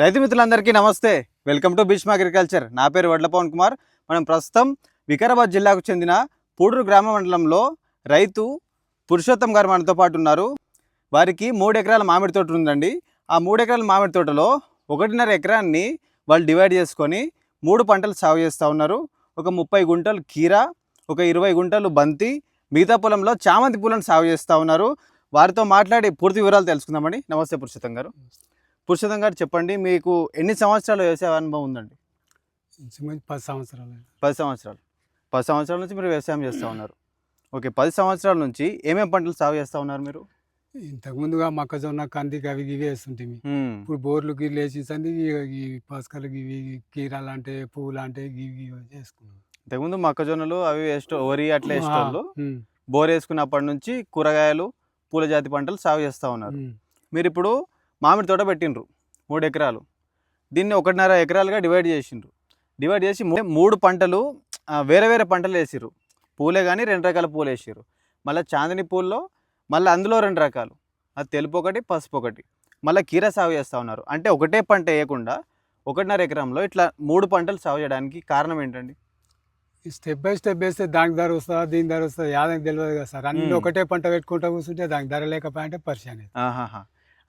రైతు మిత్రులందరికీ నమస్తే. Welcome to Bheeshma agriculture. నా పేరు వడ్ల పవన్ కుమార్. మనం ప్రస్తుతం వికారాబాద్ జిల్లాకు చెందిన పూడూరు గ్రామ మండలంలో రైతు పురుషోత్తం గారు మనతో పాటు ఉన్నారు. వారికి మూడు ఎకరాల మామిడి తోట ఉందండి. ఆ మూడు ఎకరాల మామిడి తోటలో ఒకటిన్నర ఎకరాన్ని వాళ్ళు డివైడ్ చేసుకొని మూడు పంటలు సాగు చేస్తూ ఉన్నారు. ఒక ముప్పై గుంటలు కీరా ఒక ఇరవై గుంటలు బంతి మిగతా పొలంలో చామంతి పూలను సాగు చేస్తూ ఉన్నారు. వారితో మాట్లాడి పూర్తి వివరాలు తెలుసుకుందామండి. నమస్తే పురుషోత్తం గారు. పురుషోత్తం గారు చెప్పండి మీకు ఎన్ని సంవత్సరాలు వ్యవసాయ అనుభవం ఉందండి? ఇంచుమించు పది సంవత్సరాలు. పది సంవత్సరాలు. పది సంవత్సరాల నుంచి మీరు వ్యవసాయం చేస్తూ ఉన్నారు. ఓకే పది సంవత్సరాల నుంచి ఏమేమి పంటలు సాగు చేస్తూ ఉన్నారు మీరు? ఇంతకు ముందుగా మొక్కజొన్న కందికి అవి ఇవి వేస్తుంటిమి. ఇప్పుడు బోర్లు గిర్లు వేసేసంది ఈ పసకలు ఇవి కీరాలు అంటే పువ్వులు అంటే ఇవి చేసుకున్నాం. ఇంతకుముందు మొక్కజొన్నలు అవి వేస్ట్ వరి అట్లా వేసేటోళ్ళు. ఉమ్, బోర్ వేసుకున్నప్పటి నుంచి కూరగాయలు పూల జాతి పంటలు సాగు చేస్తూ ఉన్నారు. మీరు ఇప్పుడు మామిడి తోట పెట్టిండ్రు మూడు ఎకరాలు. దీన్ని ఒకటిన్నర ఎకరాలుగా డివైడ్ చేసిండ్రు. డివైడ్ చేసి మూడు పంటలు వేరే వేరే పంటలు వేసిర్రు. పూలే కానీ రెండు రకాల పూలు వేసిర్రు. మళ్ళీ చాందిని పూల్లో మళ్ళీ అందులో రెండు రకాలు. అది తెలుపు ఒకటి పసుపు ఒకటి. మళ్ళీ కీర సాగు చేస్తూ ఉన్నారు. అంటే ఒకటే పంట వేయకుండా ఒకటిన్నర ఎకరంలో ఇట్లా మూడు పంటలు సాగు చేయడానికి కారణం ఏంటండి? స్టెప్ బై స్టెప్ వేస్తే దానికి ధర వస్తుందా దీని ధర వస్తుందా యాదని తెలియదు కదా సార్. అన్ని. ఒకటే పంట పెట్టుకుంటా కూర్చుంటే దానికి ధర లేకపోయింటే. ఆహాహా.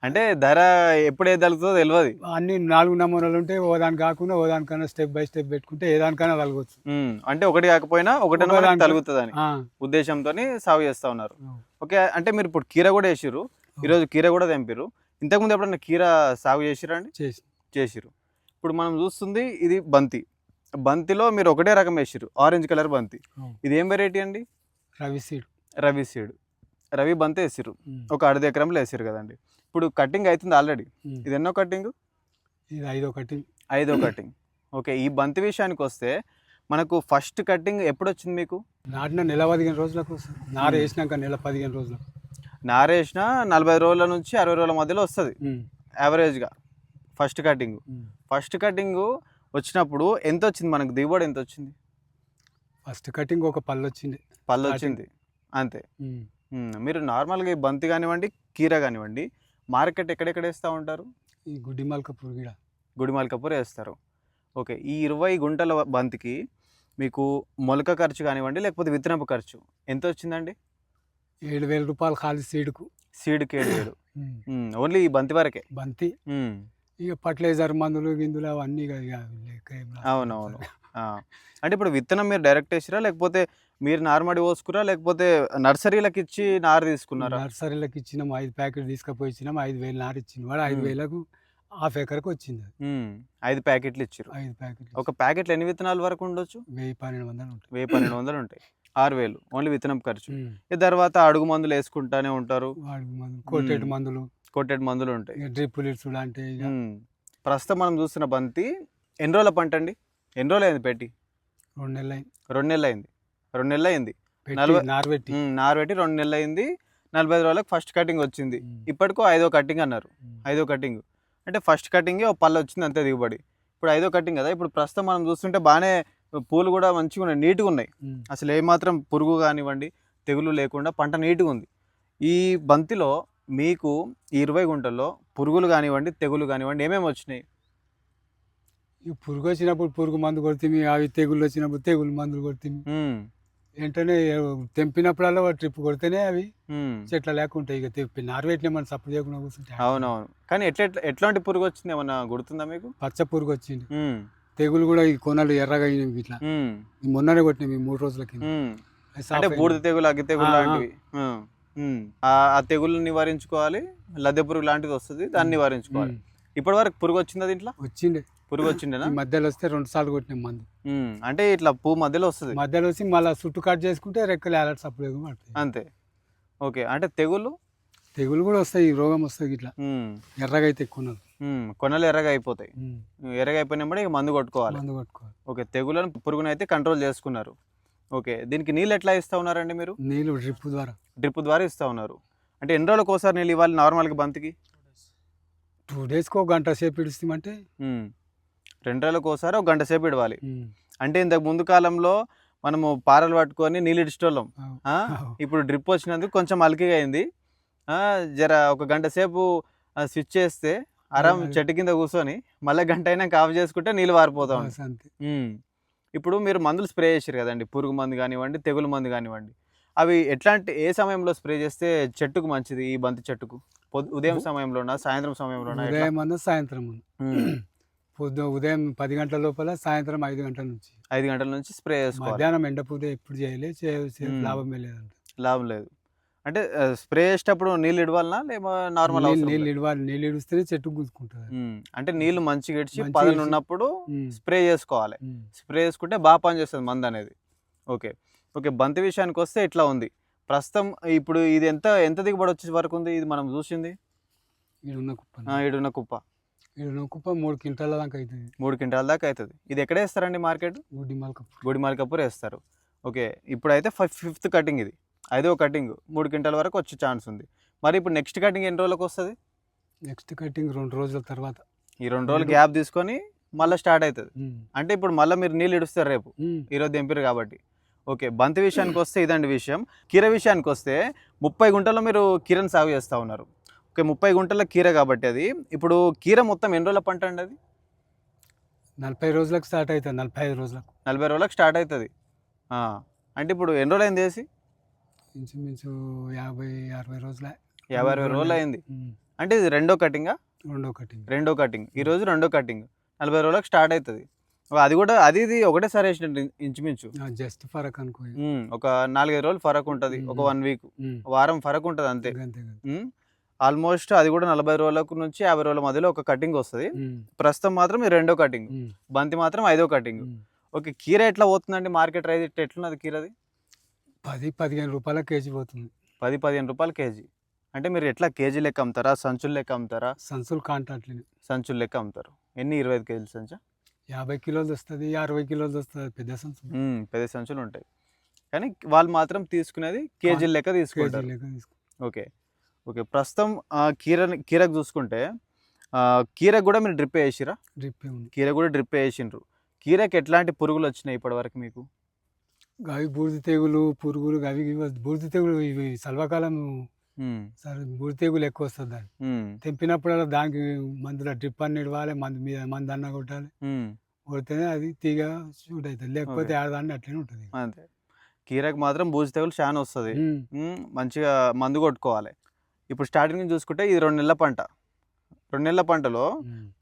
అంటే ధర ఎప్పుడు ఏది తగ్గుతుందో తెలియదు అన్ని నాలుగు నమూనాలు ఉంటే ఓ దాని కాకుండా ఓ దానికన్నా స్టెప్ బై స్టెప్ పెట్టుకుంటే ఏ దానికైనా కలగవచ్చు ఉమ్, అంటే ఒకటి కాకపోయినా ఒకటి తగ్గుతుందని ఆ, ఉద్దేశంతో సాగు చేస్తూ ఉన్నారు. ఓకే అంటే మీరు ఇప్పుడు కీర కూడా వేసిర్రు. ఈరోజు కీర కూడా తెంపిర్రు. ఇంతకుముందు ఎప్పుడన్నా కీర సాగు చేసిరా అండి? చేసి. చేసిర్రు. ఇప్పుడు మనం చూస్తుంది ఇది బంతి. బంతిలో మీరు ఒకటే రకం వేసిర్రు. ఆరెంజ్ కలర్ బంతి. ఇది ఏం వెరైటీ అండి? రవి సీడ్. రవి సీడ్. రవి బంతి వేసిర్రు. ఉమ్, ఒక అర్ధ ఎకరంలో వేసిర్రు కదండి. ఇప్పుడు కటింగ్ అవుతుంది ఆల్రెడీ. ఇది ఎన్నో కటింగ్ ఇది ఐదో ఒకటి ఐదో కటింగ్ ఓకే ఈ బంతి విషయానికి వస్తే మనకు ఫస్ట్ కటింగ్ ఎప్పుడు వచ్చింది మీకు? నాటిన నెల పదిహేను రోజులకు వస్తుంది. నార వేసినాక నెల పదిహేను రోజులకు. నారేసిన నలభై రోజుల నుంచి అరవై రోజుల మధ్యలో వస్తుంది. యావరేజ్గా ఫస్ట్ కటింగ్. ఫస్ట్ కటింగ్ వచ్చినప్పుడు ఎంత వచ్చింది మనకు? దిగుబడి ఎంత వచ్చింది? ఫస్ట్ కటింగ్ ఒక పళ్ళు వచ్చింది. పళ్ళు. వచ్చింది. అంతే. ఉమ్. మ్మ్. మీరు నార్మల్గా ఈ బంతి కానివ్వండి కీర కానివ్వండి మార్కెట్ ఎక్కడెక్కడ వేస్తూ ఉంటారు? ఈ గుడ్డి మల్క పురుగిడ గుడిమాల కపూర్ వేస్తారు. ఓకే ఈ ఇరవై గుంటల బంతికి మీకు మొలక ఖర్చు కానివ్వండి లేకపోతే విత్తనపు ఖర్చు. ఎంత వచ్చిందండి? ఏడు వేల రూపాయలు ఖాళీ సీడ్కు. సీడ్కి ఏడు వేలు. ఓన్లీ ఈ బంతి వరకే? బంతి. ఇక ఫర్టిలైజర్ మందులు గిందులు అవన్నీ. అవునవును. అంటే ఇప్పుడు విత్తనం మీరు డైరెక్ట్ వేసిరా? లేకపోతే మీరు నార్మడి పోసుకురా? లేకపోతే నర్సరీలకు ఇచ్చి నారు తీసుకున్నారా? నర్సరీలకు ఇచ్చినాం ఐదు ప్యాకెట్ తీసుకుపోయి ఇచ్చినాం. ఐదు వేలు నారు ఇచ్చింది వాడు. ఐదు. వేలకు హాఫ్ ఎకర్కి వచ్చింది. ఐదు ప్యాకెట్లు ఇచ్చారు ఐదు ప్యాకెట్లు ఒక ప్యాకెట్లో ఎన్ని విత్తనాల వరకు ఉండొచ్చు? వెయ్యి పన్నెండు వందలు ఉంటాయి. వెయ్యి పన్నెండు వందలు ఉంటాయి. ఆరు వేలు. ఓన్లీ విత్తనం ఖర్చు. తర్వాత అడుగు మందులు వేసుకుంటానే ఉంటారు. కొట్టేటి. మందులు. కొట్టేటి మందులు ఉంటాయి. డ్రిప్పులు ఇచ్చుడు అంటే. ప్రస్తుతం మనం చూస్తున్న బంతి ఎన్ని రోజుల పంట అండి? ఎన్ని రోజులు అయింది పెట్టి? రెండు నెలలు అయింది రెండు నెలలు అయింది రెండు నెలలు అయింది నలభై- నారు పెట్టి. రెండు నెలలు అయింది నలభై ఐదు రోజులకు ఫస్ట్ కటింగ్ వచ్చింది. ఇప్పటికో ఐదో కటింగ్ అన్నారు. ఐదో కటింగ్. అంటే ఫస్ట్ కటింగ్ ఒక పళ్ళు వచ్చింది అంతే దిగుబడి. ఇప్పుడు ఐదో కటింగ్ కదా ఇప్పుడు ప్రస్తుతం మనం చూస్తుంటే బాగానే పూలు కూడా మంచిగా ఉన్నాయి నీట్గా ఉన్నాయి. అసలు ఏమాత్రం పురుగు కానివ్వండి తెగులు లేకుండా పంట నీట్గా ఉంది. ఈ బంతిలో మీకు ఈ ఇరవై గుంటల్లో పురుగులు కానివ్వండి తెగులు కానివ్వండి ఏమేమి వచ్చినాయి? ఇక పురుగు వచ్చినప్పుడు పురుగు మందు కొడుతుంది అవి తెగుళ్ళు వచ్చినప్పుడు తెగులు మందులు కొడుతుంది. వెంటనే తెంపినప్పుడల్లా ట్రిప్ కొడితేనే అవి. చెట్ల లేకుంటాయి ఇక తెప్పి నారు పెట్టినా మనం సప్పు చేయకుండా కూర్చుంటే అవునవును కానీ ఎట్లా ఎట్లా- ఎట్లాంటి పురుగు వచ్చింది ఏమన్నా గుర్తుందా మీకు పచ్చ పురుగు వచ్చింది. తెగులు కూడా ఈ కొనలు ఎర్రగా అయినవి ఇట్లా. ఈ మొన్ననే కొట్టినాయి ఈ మూడు రోజుల కింద అంటే. బూడిద తెగులు అగ్గి తెగులు. లాంటివి ఆ. తెగులు నివారించుకోవాలి లద్దె పురుగు లాంటిది వస్తుంది దాన్ని నివారించుకోవాలి. ఇప్పటి వరకు పురుగు వచ్చిందా దీంట్లో వచ్చిండే పురుగు వచ్చిండేనా? ఈ మధ్యలో వస్తే రెండు సార్లు కొట్టినాం మందు. అంటే ఇట్లా పువ్వు మధ్యలో వస్తుంది? మధ్యలో వచ్చి మళ్ళీ చుట్టు కట్ చేసుకుంటే రెక్కలు అలర్ట్ సప్లై పడతాయి. అంతే. ఓకే. అంటే తెగులు తెగులు కూడా వస్తాయి రోగం వస్తాయి ఇట్లా. ఎర్రగా అయితే మ్మ్. కొనలు ఎర్రగా అయిపోతాయి ఎర్రగా అయిపోయినప్పుడు ఇక మందు కొట్టుకోవాలి. మందు కొట్టుకోవాలి. ఓకే. తెగులను పురుగును అయితే కంట్రోల్ చేసుకున్నారు. ఓకే. దీనికి నీళ్ళు ఎట్లా ఇస్తా ఉన్నారండి మీరు? నీళ్ళు డ్రిప్ ద్వారా. డ్రిప్ ద్వారా ఇస్తా ఉన్నారు. అంటే ఎన్ని రోజులకు ఒకసారి నీళ్ళు ఇవ్వాలి నార్మల్గా బంతికి? టూ డేస్కి ఒక గంట సేపు ఇడిస్తామంటే. రెండు రోజులకు ఒకసారి ఒక గంట సేపు ఇడవాలి. అంటే ఇంతకు ముందు కాలంలో మనము పారలు పట్టుకొని నీళ్ళు ఇడిచేటోళ్ళం. ఆ? ఇప్పుడు డ్రిప్ వచ్చినందుకు కొంచెం అలికిగా అయింది. జర ఒక గంట సేపు స్విచ్ చేస్తే ఆరాం చెట్టు కింద కూర్చొని మళ్ళీ గంట అయినాక ఆఫ్ చేసుకుంటే నీళ్ళు ఉంటాయి. ఉమ్. ఇప్పుడు మీరు మందులు స్ప్రే చేశారు కదండి. పురుగు మందు కానివ్వండి తెగులు మందు కానివ్వండి. అవి ఎట్లాంటి ఏ సమయంలో స్ప్రే చేస్తే చెట్టుకు మంచిది? ఈ బంతి చెట్టుకు? ఉదయం సమయంలోనా సాయంత్రం సమయంలోనా? సాయంత్రం. పొద్దు ఉదయం పది గంటల లోపల సాయంత్రం ఐదు గంటల నుంచి. ఐదు గంటల నుంచి స్ప్రే చేసుకోవాలి. మధ్యాహ్నం ఎండ పూజ ఎప్పుడు చేయలే? చే- చే- మ్మ్. లాభమే లేదంట. లాభం లేదు. అంటే స్ప్రే చేసేటప్పుడు నీళ్ళు ఇడవాలనా లేమో నార్మల్ నీళ్ళు ఇడవాలి. నీళ్ళు ఇడిస్తేనే చెట్టు గుంజుకుంటుంది అంటే నీళ్ళు మంచిగా ఇడిచి పదన ఇడిచి- ఉన్నప్పుడు. స్ప్రే చేసుకోవాలి. స్ప్రే చేసుకుంటే బాగా పనిచేస్తుంది మందు అనేది. ఓకే. ఓకే బంతి విషయానికి వస్తే ఇట్లా ఉంది. ప్రస్తుతం ఇప్పుడు ఇది ఎంత ఎంత దిగుబడి వచ్చే వరకు ఉంది? ఇది మనం చూసింది? ఈడున్న కుప్ప ఈడున్న కుప్ప. కుప్ప మూడు క్వింటాల దాకా అవుతుంది. మూడు క్వింటాల దాకా అవుతుంది. ఇది ఎక్కడ వేస్తారండి మార్కెట్? గుడ్డి మల్కప్ప గుడిమాల కపూర్ వేస్తారు. ఓకే ఇప్పుడైతే ఫైవ్ ఫిఫ్త్ కటింగ్ ఇది. ఐదో కటింగ్. మూడు క్వింటాల వరకు వచ్చే ఛాన్స్ ఉంది. మరి ఇప్పుడు నెక్స్ట్ కటింగ్ ఎన్ని రోజులకు వస్తుంది? నెక్స్ట్ కటింగ్ రెండు రోజుల తర్వాత. ఈ రెండు రోజులు గ్యాప్ తీసుకొని మళ్ళీ స్టార్ట్ అవుతుంది. అంటే ఇప్పుడు మళ్ళీ మీరు నీళ్ళు ఇడుస్తారు రేపు. ఈరోజు దింపారు కాబట్టి. ఓకే బంతి విషయానికి వస్తే ఇదండి విషయం. కీర విషయానికి వస్తే ముప్పై గుంటల్లో మీరు కీరను సాగు చేస్తూ ఉన్నారు. ఓకే ముప్పై గుంటల కీర కాబట్టి అది. ఇప్పుడు కీర మొత్తం ఎన్ని రోజుల పంట అండి అది? నలభై రోజులకు స్టార్ట్ అవుతుంది నలభై ఐదు రోజులకు. నలభై రోజులకు స్టార్ట్ అవుతుంది. అంటే ఇప్పుడు ఎన్ని రోజులు అయింది వేసి ఇంచుమించు యాభై అరవై రోజుల. యాభై అరవై రోజులు అయింది. అంటే ఇది రెండో కటింగా రెండో కటింగ్. రెండో కటింగ్. ఈ రోజు రెండో కటింగ్. నలభై రోజులకు స్టార్ట్ అవుతుంది. అది కూడా అది ఇది ఒకటేసారి వేసినట్టు ఇంచుమించు. జస్ట్ ఫరక్ అనుకో. ఒక నాలుగైదు రోజులు ఫరక్ ఉంటుంది ఒక. One week. వారం ఫరక్ ఉంటుంది అంతే. ఆల్మోస్ట్ అది కూడా నలభై రోజులకు నుంచి యాభై రోజుల మధ్యలో ఒక కటింగ్ వస్తుంది. ప్రస్తుతం మాత్రం ఇది రెండో కటింగ్. బంతి మాత్రం ఐదో కటింగ్. ఓకే కీర ఎట్లా పోతుందండి మార్కెట్ రైతు ఎట్లున్నది కీరది? పది పదిహేను రూపాయల కేజీ పోతుంది. పది పదిహేను రూపాయలు కేజీ. అంటే మీరు ఎట్లా కేజీ లెక్క అమ్ముతారా? సంచులు లెక్క అమ్ముతారా? సంచులు కాంటాక్ట్లని. సంచులు లెక్క అమ్ముతారు. ఎన్ని? ఇరవై ఐదు కేజీల సంచా? యాభై కిలోలు వస్తుంది అరవై కిలోలు వస్తుంది పెద్ద సంచులు పెద్ద సంచులు ఉంటాయి. కానీ వాళ్ళు మాత్రం తీసుకునేది కేజీ లెక్క తీసుకుంటారు ఓకే. ఓకే ప్రస్తుతం ఆ, కీర కీరకు చూసుకుంటే కీరకు కూడా మీరు డ్రిప్ వేసిరా? డ్రిప్ కీర కూడా డ్రిప్ వేసిండ్రు. కీరకు ఎట్లాంటి పురుగులు వచ్చినాయి ఇప్పటి వరకు మీకు? అవి బూడిద తెగులు పురుగులు అవి బూడిద తెగులు ఇవి సరే బూడిద తెగులు ఎక్కువ వస్తుంది దాన్ని తెంపినప్పుడల్లా దానికి మందులో డ్రిప్ అన్ని ఇడవాలి మందు మీద మందు అన్న కొట్టాలి. కొడితేనే అది తీగ షూట్ అవుతుంది లేకపోతే. ఆడదాన్ని అట్లనే ఉంటుంది. అంతే. కీరకు మాత్రం బూజు తెగులు చాలా వస్తుంది. మంచిగా మందు కొట్టుకోవాలి. ఇప్పుడు స్టార్టింగ్ చూసుకుంటే ఇది రెండు నెలల పంట. రెండు నెలల పంటలో.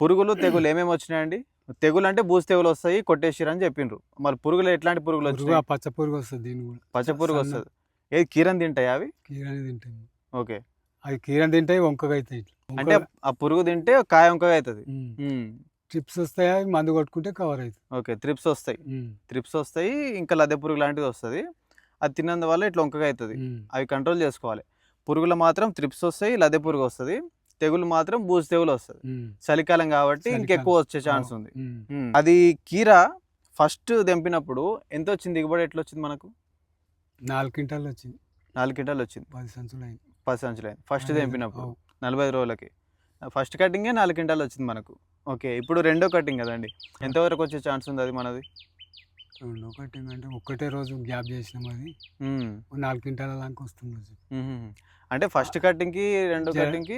పురుగులు తెగులు ఏమేమి వచ్చినాయండి తెగులు అంటే బూజు తెగులు వస్తాయి కొట్టేసిరు అని చెప్పిండ్రు మరి పురుగులు ఎట్లాంటి పురుగులు ఆ పచ్చ పురుగు వస్తుంది దీని కూడా. పచ్చ పురుగు వస్తుంది. ఏది కీరని తింటాయి అవి? కీరని తింటాయి ఓకే. అవి కీరని తింటాయి వంకగా అవుతాయి అంటే ఆ పురుగు తింటే కాయ వంకగా అవుతుంది. ట్రిప్స్ వస్తాయి అవి మందు కొట్టుకుంటే కవర్ అవుతుంది. ఓకే త్రిప్స్ వస్తాయి. ఉమ్. త్రిప్స్ వస్తాయి ఇంకా లద్దె పురుగు లాంటిది వస్తుంది. అది తిన్నందువల్ల ఇట్లా వంకగా అవుతుంది. అవి కంట్రోల్ చేసుకోవాలి. పురుగులు మాత్రం త్రిప్స్ వస్తాయి లద్దె పురుగు వస్తుంది. తెగులు మాత్రం బూజు తెగులు వస్తుంది. చలికాలం కాబట్టి. ఇంకెక్కువ వచ్చే ఛాన్స్ ఉంది. అది కీర ఫస్ట్ తెంపినప్పుడు ఎంత వచ్చింది దిగుబడి ఎట్లా వచ్చింది మనకు? నాలుగు క్వింటాలు వచ్చింది. నాలుగు క్వింటాలు వచ్చింది. పది సంచులు అయింది. పది సంచులు అయింది. ఫస్ట్ తెంపినప్పుడు. నలభై ఐదు రోజులకి. ఫస్ట్ కటింగే నాలుగు క్వింటాలు వచ్చింది మనకు. ఓకే ఇప్పుడు రెండో కటింగ్ కదండి. ఎంతవరకు వచ్చే ఛాన్స్ ఉంది అది మనది? రెండు ఒకటి అంటే ఒక్కటే రోజు గ్యాప్ చేసినాం అది నాలుగు క్వింటాల దాకా వస్తుంది. అంటే ఫస్ట్ కటింగ్కి రెండో కటింగ్కి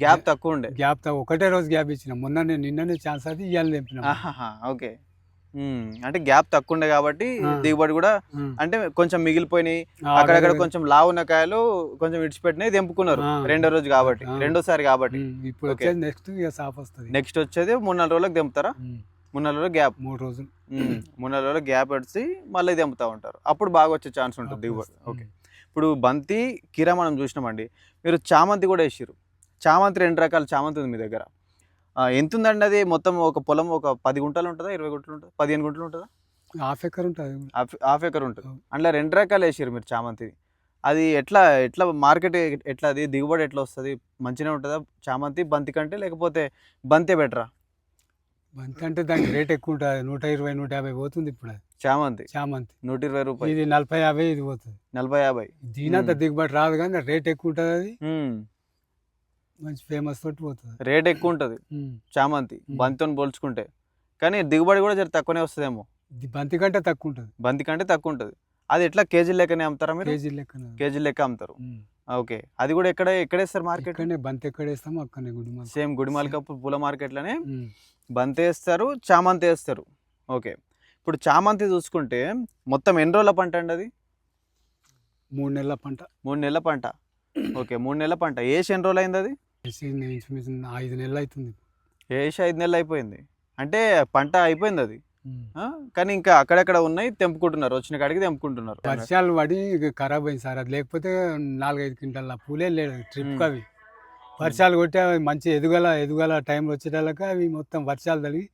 గ్యాప్ తక్కువ ఉండే గ్యాప్ ఒకటే రోజు గ్యాప్ ఇచ్చినాం మొన్న నేను నిన్ననే ఛాన్స్ అది ఇవాళ తెంపినాం ఆహాహా, ఓకే. అంటే గ్యాప్ తక్కువ ఉండే కాబట్టి. దిగుబడి కూడా. అంటే కొంచెం మిగిలిపోయినాయి అక్కడక్కడ అక్కడ- కొంచెం లావు ఉన్న కాయలు కొంచెం విడిచిపెట్టినవి తెంపుకున్నారు. రెండో రోజు కాబట్టి. రెండోసారి కాబట్టి. ఇప్పుడు నెక్స్ట్ ఇక సాఫ్ వస్తుంది నెక్స్ట్ వచ్చేది మూడు నాలుగు రోజులకు తెంపుతారా. మూడు నాలుగు రోజులు గ్యాప్ మూడు రోజులు మూడు నాలుగు రోజులు గ్యాప్ వచ్చి మళ్ళీ తెంపుతా ఉంటారు. అప్పుడు బాగా వచ్చే ఛాన్స్ ఉంటుంది దిగుబడి. ఓకే. ఇప్పుడు బంతి కీర మనం చూసినామండి. మీరు చామంతి కూడా వేసిర్రు. చామంతి రెండు రకాల చామంతి ఉంది మీ దగ్గర. ఎంత ఉందండి అది? మొత్తం ఒక పొలం ఒక పది గుంటలు ఉంటుందా? ఇరవై గుంటలు ఉంటుందా? పదిహేను గుంటలు ఉంటుందా? హాఫ్ ఎకర్ ఉంటుంది. హాఫ్ హాఫ్ ఎకర్ ఉంటుంది. అందులో రెండు రకాలు వేసారు మీరు చామంతి. అది ఎట్లా ఎట్లా మార్కెట్ ఎట్లా అది? దిగుబడి ఎట్లా వస్తుంది? మంచిగా ఉంటుందా? చామంతి బంతి కంటే లేకపోతే బంతే బెటరా? బంతి అంటే దానికి రేట్ ఎక్కువ ఉంటుంది. నూట ఇరవై నూట యాభై పోతుంది ఇప్పుడు. అది చామంతి. చామంతి. నూట ఇరవై రూపాయలు. ఇది నలభై యాభై ఇది పోతుంది. నలభై యాభై. దీనంత దిగుబడి రాదు కానీ రేట్ ఎక్కువ ఉంటుంది అది. మంచి ఫేమస్ తోటి పోతుంది. రేట్ ఎక్కువ ఉంటుంది. చామంతి. బంతితో పోల్చుకుంటే. కానీ దిగుబడి కూడా జర తక్కువనే వస్తుందేమో. ఇది బంతి కంటే తక్కువ ఉంటుంది. బంతి కంటే తక్కువ ఉంటుంది. అది ఎట్లా కేజీ లెక్కనే అమ్ముతారా మీరు? కేజీ లెక్కన. కేజీ లెక్క అమ్ముతారు. ఓకే. అది కూడా ఎక్కడ ఎక్కడేస్తారు మార్కెట్? బంతి ఎక్కడ వేస్తాము అక్కడనే గుడి మాకు. సేమ్. గుడిమాలకప్పు పూల మార్కెట్లోనే. బంతి వేస్తారు చామంతి వేస్తారు. ఓకే. ఇప్పుడు చామంతి చూసుకుంటే మొత్తం ఎన్ని రోజుల పంట అండి అది? మూడు నెలల పంట. మూడు నెలల పంట. ఓకే మూడు నెలల పంట. వేసి ఎన్ని రోజులు అయింది అది? ఐదు నెలలు అవుతుంది. వేసి ఐదు నెలలు అయిపోయింది. అంటే పంట అయిపోయింది అది? కానీ ఇంకా అక్కడక్కడ ఉన్నాయి తెంపుకుంటున్నారు. వచ్చిన కాడికి తెంపుకుంటున్నారు. వర్షాలు పడి ఖరాబ్ అయింది సార్. అది లేకపోతే నాలుగైదు క్వింటాల పూలే లేదు ట్రిప్. అవి. వర్షాలు కొట్టి అవి మంచి ఎదుగల ఎదుగల టైంలో వచ్చేటాక అవి మొత్తం వర్షాలు తగిలి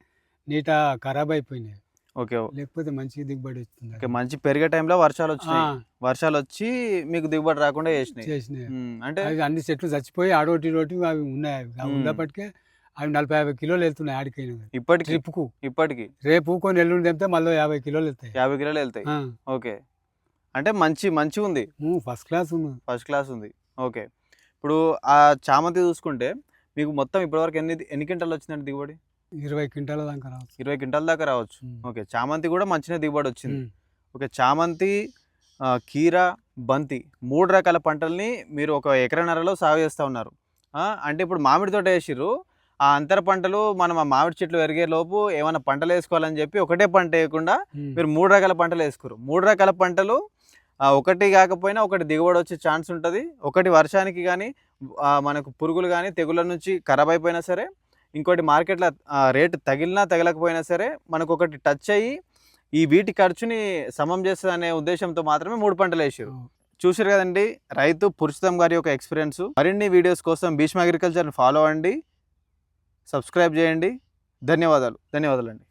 నీట ఖరాబ్ అయిపోయినాయి. ఓకే. లేకపోతే మంచి దిగుబడి వస్తుంది ఓకే మంచి పెరిగే టైంలో వర్షాలు వచ్చినాయి. వర్షాలు వచ్చి మీకు దిగుబడి రాకుండా చేసినాయి. చేసినాయి. అంటే అవి అన్ని చెట్లు చచ్చిపోయి ఆడోటి రోటి అవి ఉన్నాయి. ఉన్నప్పటికే అవి నలభై యాభై కిలోలు వెళ్తున్నాయి ఆడికైనా ఇప్పటికి? ట్రిప్కు. ఇప్పటికి? రేపు కొన్ని ఎల్లుండి తెంపితే మళ్ళీ యాభై కిలోలు వెళ్తాయి. యాభై కిలోలు వెళ్తాయి? ఓకే. అంటే మంచి మంచి ఉంది ఫస్ట్ క్లాస్ ఉన్నది ఫస్ట్ క్లాస్ ఉంది. ఓకే. ఇప్పుడు ఆ చామంతి చూసుకుంటే మీకు మొత్తం ఇప్పటివరకు ఎన్ని ఎన్ని క్వింటాలు వచ్చిందండి దిగుబడి? ఇరవై క్వింటాల దాకా రావచ్చు. ఇరవై క్వింటాల దాకా రావచ్చు. ఓకే. చామంతి కూడా మంచిగా దిగుబడి వచ్చింది. ఓకే. చామంతి కీర బంతి మూడు రకాల పంటల్ని మీరు ఒక ఎకరన్నరలో సాగు చేస్తూ ఉన్నారు. అంటే ఇప్పుడు మామిడి తోట వేసిర్రు. ఆ అంతర పంటలు మనం ఆ మామిడి చెట్లు పెరిగే లోపు ఏమైనా పంటలు వేసుకోవాలని చెప్పి ఒకటే పంట వేయకుండా. మీరు మూడు రకాల పంటలు వేసుకోరు. మూడు రకాల పంటలు ఒకటి కాకపోయినా ఒకటి దిగుబడి వచ్చే ఛాన్స్ ఉంటుంది. ఒకటి వర్షానికి కానీ మనకు పురుగులు కానీ తెగుళ్ళ నుంచి ఖరాబ్ అయిపోయినా సరే ఇంకోటి మార్కెట్లో రేటు తగిలినా తగలకపోయినా సరే మనకు ఒకటి టచ్ అయ్యి ఈ వీటి ఖర్చుని సమం చేస్తుంది అనే ఉద్దేశంతో మాత్రమే మూడు పంటలు వేసారు. చూసారు కదండి రైతు పురుషోత్తం గారి యొక్క ఎక్స్పీరియన్స్. మరిన్ని వీడియోస్ కోసం భీష్మ అగ్రికల్చర్ని ఫాలో అవ్వండి. సబ్స్క్రైబ్ చేయండి. ధన్యవాదాలు. ధన్యవాదాలు అండి